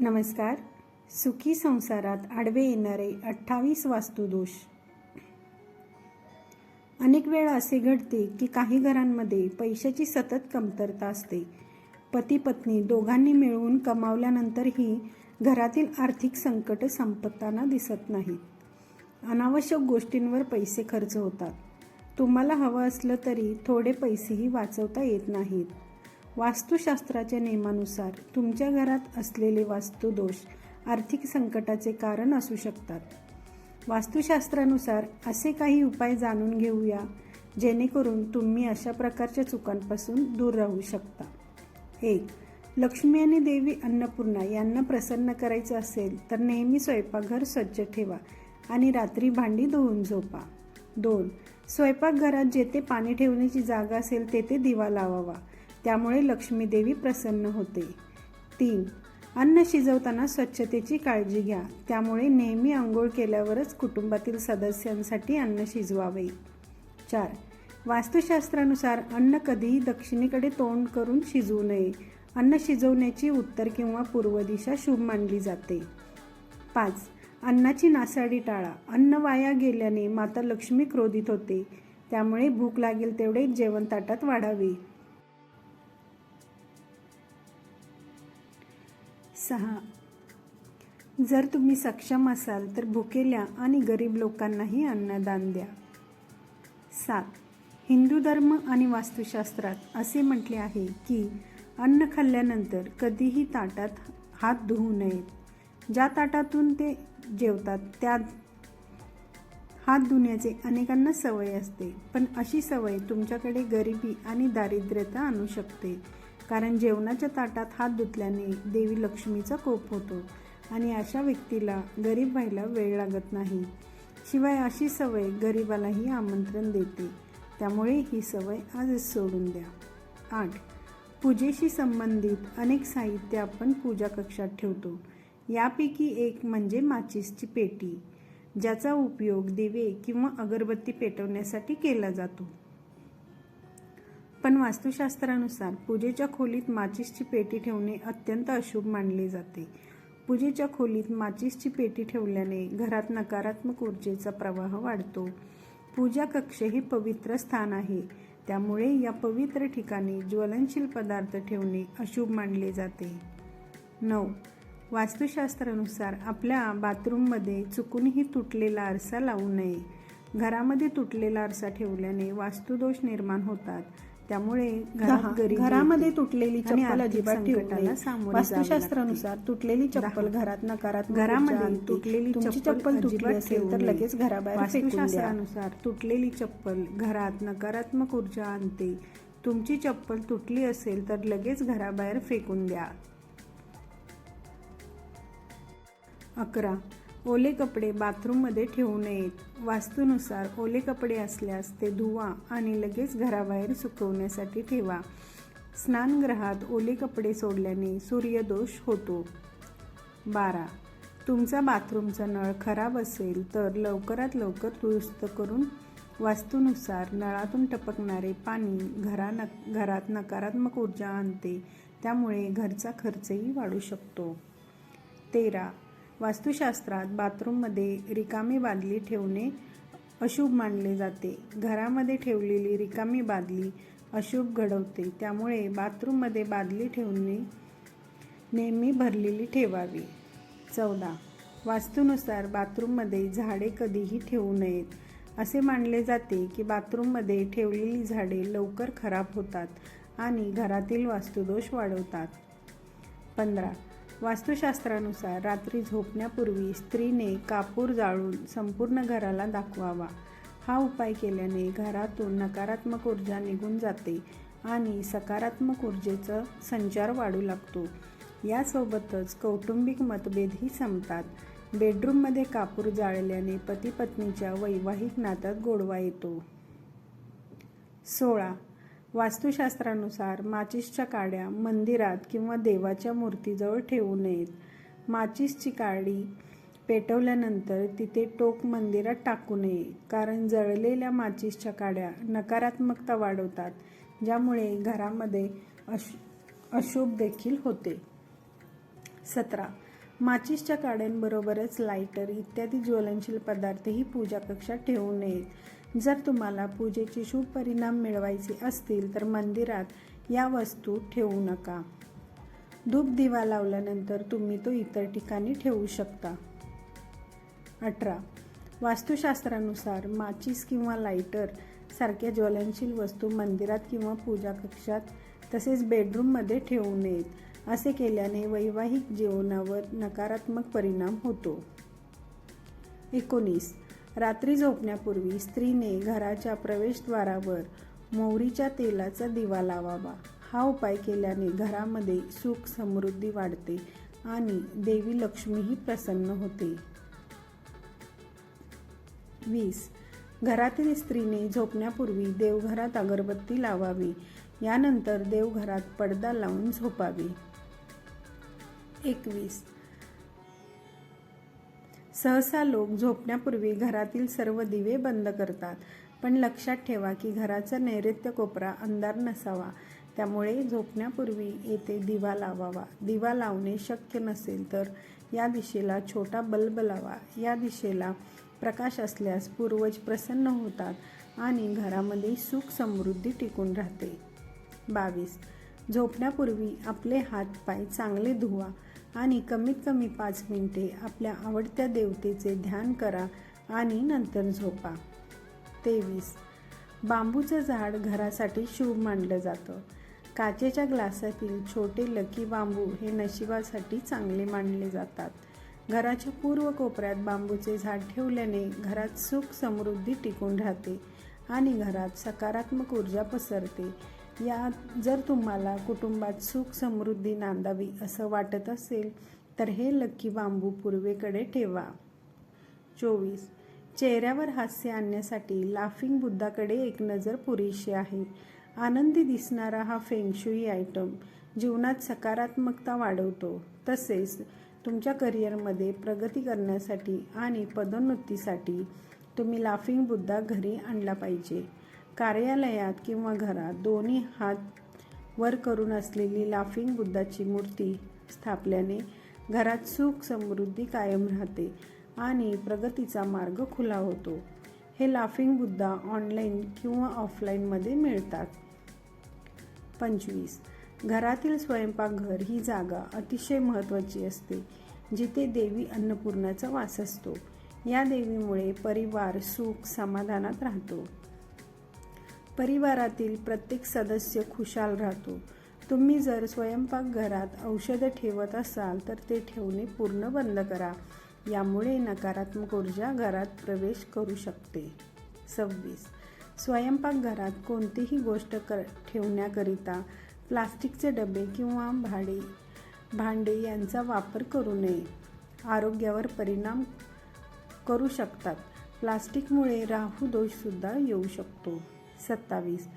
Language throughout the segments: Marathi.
नमस्कार. सुखी संसारात आडवे येणारे अठ्ठावीस वास्तुदोष. अनेक वेळा असे घडते की काही घरांमध्ये पैशाची सतत कमतरता असते. पती पत्नी दोघांनी मिळून कमावल्यानंतरही घरातील आर्थिक संकट संपताना दिसत नाहीत. अनावश्यक गोष्टींवर पैसे खर्च होतात. तुम्हाला हवं असलं तरी थोडे पैसेही वाचवता येत नाहीत. वास्तुशास्त्राच्या नियमानुसार तुमच्या घरात असलेले वास्तुदोष आर्थिक संकटाचे कारण असू शकतात. वास्तुशास्त्रानुसार असे काही उपाय जाणून घेऊया जेणेकरून तुम्ही अशा प्रकारच्या चुकांपासून दूर राहू शकता. एक लक्ष्मी आणि देवी अन्नपूर्णा यांना प्रसन्न करायचं असेल तर नेहमी स्वयंपाकघर स्वच्छ ठेवा आणि रात्री भांडी धुवून झोपा. दोन स्वयंपाकघरात जेथे पाणी ठेवण्याची जागा असेल तेथे दिवा लावावा. त्यामुळे लक्ष्मी देवी प्रसन्न होते. तीन अन्न शिजवताना स्वच्छतेची काळजी घ्या. त्यामुळे नेहमी आंघोळ केल्यावरच कुटुंबातील सदस्यांसाठी अन्न शिजवावे. चार वास्तुशास्त्रानुसार अन्न कधीही दक्षिणेकडे तोंड करून शिजवू नये. अन्न शिजवण्याची उत्तर किंवा पूर्व दिशा शुभ मानली जाते. पाच अन्नाची नासाडी टाळा. अन्न वाया गेल्याने माता लक्ष्मी क्रोधित होते. त्यामुळे भूक लागेल तेवढे जेवण ताटात वाढावे. सहा. जर तुम्ही सक्षम असाल तर भुकेल्या आणि गरीब लोकांनाही अन्नदान द्या. सात. हिंदू धर्म आणि वास्तुशास्त्रात असे म्हटले आहे की अन्न खाल्ल्यानंतर कधीही ताटात हात धुवू नयेत ज्या ताटातून ते जेवतात त्या हात धुण्याचे अनेकांना सवय असते. पण अशी सवय तुमच्याकडे गरिबी आणि दारिद्र्यता आणू शकते. कारण जेवणाच्या ताटात हात धुतल्याने देवी लक्ष्मीचा कोप होतो आणि अशा व्यक्तीला गरीब व्हायला वेळ लागत नाही. शिवाय अशी सवय गरिबालाही आमंत्रण देते. त्यामुळे ही सवय आजच सोडून द्या. आठ. पूजेशी संबंधित अनेक साहित्य आपण पूजा कक्षात ठेवतो. यापैकी एक म्हणजे माचीसची पेटी ज्याचा उपयोग दिवे किंवा अगरबत्ती पेटवण्यासाठी केला जातो. पण वास्तुशास्त्रानुसार पूजेच्या खोलीत माचीसची पेटी ठेवणे अत्यंत अशुभ मानले जाते. पूजेच्या खोलीत माचीसची पेटी ठेवल्याने घरात नकारात्मक ऊर्जेचा प्रवाह वाढतो. पूजा कक्ष हे पवित्र स्थान आहे. त्यामुळे या पवित्र ठिकाणी ज्वलनशील पदार्थ ठेवणे अशुभ मानले जाते. नऊ. वास्तुशास्त्रानुसार आपल्या बाथरूममध्ये चुकूनही तुटलेला आरसा लावू नये. घरामध्ये तुटलेला आरसा ठेवल्याने वास्तुदोष निर्माण होतात. त्यामुळे घरामध्ये. तुटलेली चप्पल अजिबात वास्तुशास्त्रानुसार. तुटलेली चप्पल. घरात नकारात्मक घरामध्ये. तुटलेली तुमची चप्पल तुटली असेल तर. लगेच घराबाहेर वास्तुशास्त्रानुसार तुटलेली चप्पल घरात नकारात्मक ऊर्जा आणते तुमची चप्पल तुटली असेल तर लगेच घराबाहेर फेकून द्या अकरा ओले कपडे बाथरूममध्ये ठेवू नयेत. वास्तूनुसार ओले कपडे असल्यास ते धुवा आणि लगेच घराबाहेर सुकवण्यासाठी ठेवा. स्नानगृहात ओले कपडे सोडल्याने सूर्यदोष होतो. बारा. तुमचा बाथरूमचा नळ खराब असेल तर लवकरात लवकर दुरुस्त करून वास्तूनुसार नळातून टपकणारे पाणी घरा नक घरात नकारात्मक ऊर्जा आणते. त्यामुळे घरचा खर्चही वाढू शकतो. तेरा. वास्तुशास्त्रात बाथरूममध्ये रिकामी बादली ठेवणे अशुभ मानले जाते. घरामध्ये ठेवलेली रिकामी बादली अशुभ घडवते. त्यामुळे बाथरूममध्ये बादली ठेवणे नेहमी भरलेली ठेवावी. चौदा. वास्तूनुसार बाथरूममध्ये झाडे कधीही ठेवू नयेत. असे मानले जाते की बाथरूममध्ये ठेवलेली झाडे लवकर खराब होतात आणि घरातील वास्तुदोष वाढवतात. पंधरा. वास्तुशास्त्रानुसार रात्री झोपण्यापूर्वी स्त्रीने कापूर जाळून संपूर्ण घराला दाखवावा. हा उपाय केल्याने घरातून नकारात्मक ऊर्जा निघून जाते आणि सकारात्मक ऊर्जेचा संचार वाढू लागतो. यासोबतच कौटुंबिक मतभेदही संपतात. बेडरूममध्ये कापूर जाळल्याने पती पत्नीच्या वैवाहिक नात्यात गोडवा येतो. सोळा वास्तुशास्त्रानुसार माचीसच्या काड्या मंदिरात किंवा देवाच्या मूर्तीजवळ ठेवू नयेत. माचीसची काडी पेटवल्यानंतर तिथे टोक मंदिरात टाकू नये कारण जळलेल्या माचीसच्या काड्या नकारात्मकता वाढवतात ज्यामुळे घरामध्ये अश अशुभ देखील होते. सतरा. माचीसच्या काड्यांबरोबरच लायटर इत्यादी ज्वलनशील पदार्थही पूजा कक्षात ठेवू नयेत. जर तुम्हाला पूजेचे शुभ परिणाम मिळवायचे असतील तर मंदिरात या वस्तू ठेवू नका. धूप दिवा लावल्यानंतर तुम्ही तो इतर ठिकाणी ठेवू शकता. अठरा. वास्तुशास्त्रानुसार माचीस किंवा लायटर सारख्या ज्वलनशील वस्तू मंदिरात किंवा पूजा कक्षात तसेच बेडरूममध्ये ठेवू नयेत. असे केल्याने वैवाहिक जीवनावर नकारात्मक परिणाम होतो. एकोणीस. रात्री झोपण्यापूर्वी स्त्रीने घराच्या प्रवेशद्वारावर मोहरीच्या तेलाचा दिवा लावावा. हा उपाय केल्याने घरामध्ये सुख समृद्धी वाढते आणि देवी लक्ष्मीही प्रसन्न होते. वीस. घरातील स्त्रीने झोपण्यापूर्वी देवघरात अगरबत्ती लावावी. यानंतर देवघरात पडदा लावून झोपावी. एकवीस. सहसा लोक झोपण्यापूर्वी घरातील सर्व दिवे बंद करतात. पण लक्षात ठेवा की घराचा नैऋत्य कोपरा अंधार नसावा. त्यामुळे झोपण्यापूर्वी येथे दिवा लावावा. दिवा लावणे शक्य नसेल तर या दिशेला छोटा बल्ब लावा. या दिशेला प्रकाश असल्यास पूर्वज प्रसन्न होतात आणि घरामध्ये सुख समृद्धी टिकून राहते. बावीस. झोपण्यापूर्वी आपले हात पाय चांगले धुवा. आणि कमीत कमी पाच मिनिटे आपल्या आवडत्या देवतेचे ध्यान करा आणि नंतर झोपा. तेवीस. बांबूचं झाड घरासाठी शुभ मानलं जातं. काचेच्या ग्लासातील छोटे लकी बांबू हे नशिबासाठी चांगले मानले जातात. घराच्या पूर्व कोपऱ्यात बांबूचे झाड ठेवल्याने घरात सुख समृद्धी टिकून राहते आणि घरात सकारात्मक ऊर्जा पसरते. या जर तुम्हाला कुटुंबात सुख समृद्धी नांदावी असं वाटत असेल तर हे लक्की बांबू पूर्वेकडे ठेवा. चोवीस. चेहऱ्यावर हास्य आणण्यासाठी लाफिंग बुद्धाकडे एक नजर पुरेशी आहे. आनंदी दिसणारा हा फेंगशुई आयटम जीवनात सकारात्मकता वाढवतो. तसेच तुमच्या करिअरमध्ये प्रगती करण्यासाठी आणि पदोन्नतीसाठी तुम्ही लाफिंग बुद्धा घरी आणला पाहिजे. कार्यालयात किंवा घरात दोन्ही हात वर करून असलेली लाफिंग बुद्धाची मूर्ती स्थापल्याने घरात सुख समृद्धी कायम राहते आणि प्रगतीचा मार्ग खुला होतो. हे लाफिंग बुद्धा ऑनलाईन किंवा ऑफलाईनमध्ये मिळतात. पंचवीस. घरातील स्वयंपाकघर ही जागा अतिशय महत्त्वाची असते जिथे देवी अन्नपूर्णाचा वास असतो. या देवीमुळे परिवार सुख समाधानात राहतो. परिवारातील प्रत्येक सदस्य खुशाल राहतो. तुम्ही जर स्वयंपाकघरात औषधं ठेवत असाल तर ते ठेवणे पूर्ण बंद करा. यामुळे नकारात्मक ऊर्जा घरात प्रवेश करू शकते. सव्वीस. स्वयंपाकघरात कोणतीही गोष्ट कर ठेवण्याकरिता प्लास्टिकचे डबे किंवा भाडे भांडे यांचा वापर करू नये. आरोग्यावर परिणाम करू शकतात. प्लास्टिकमुळे राहू दोषसुद्धा येऊ शकतो. सत्तावीस.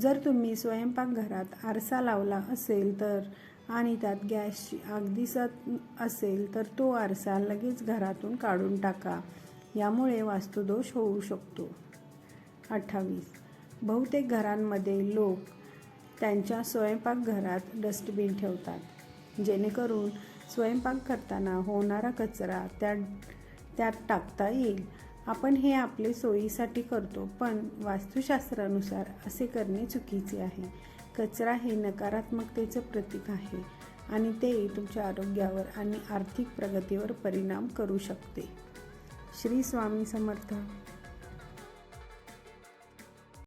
जर तुम्ही स्वयंपाकघरात आरसा लावला असेल तर आणि त्यात गॅसची आग दिसत असेल तर तो आरसा लगेच घरातून काढून टाका. यामुळे वास्तुदोष होऊ शकतो. अठ्ठावीस. बहुतेक घरांमध्ये लोक त्यांच्या स्वयंपाकघरात डस्टबिन ठेवतात. जेणेकरून स्वयंपाक करताना होणारा कचरा त्या त्यात टाकता येईल. आपण हे आपले सोयीसाठी करतो पण वास्तुशास्त्रानुसार असे करणे चुकीचे आहे. कचरा हे नकारात्मकतेचं प्रतीक आहे आणि ते तुमच्या आरोग्यावर आणि आर्थिक प्रगतीवर परिणाम करू शकते. श्री स्वामी समर्थ.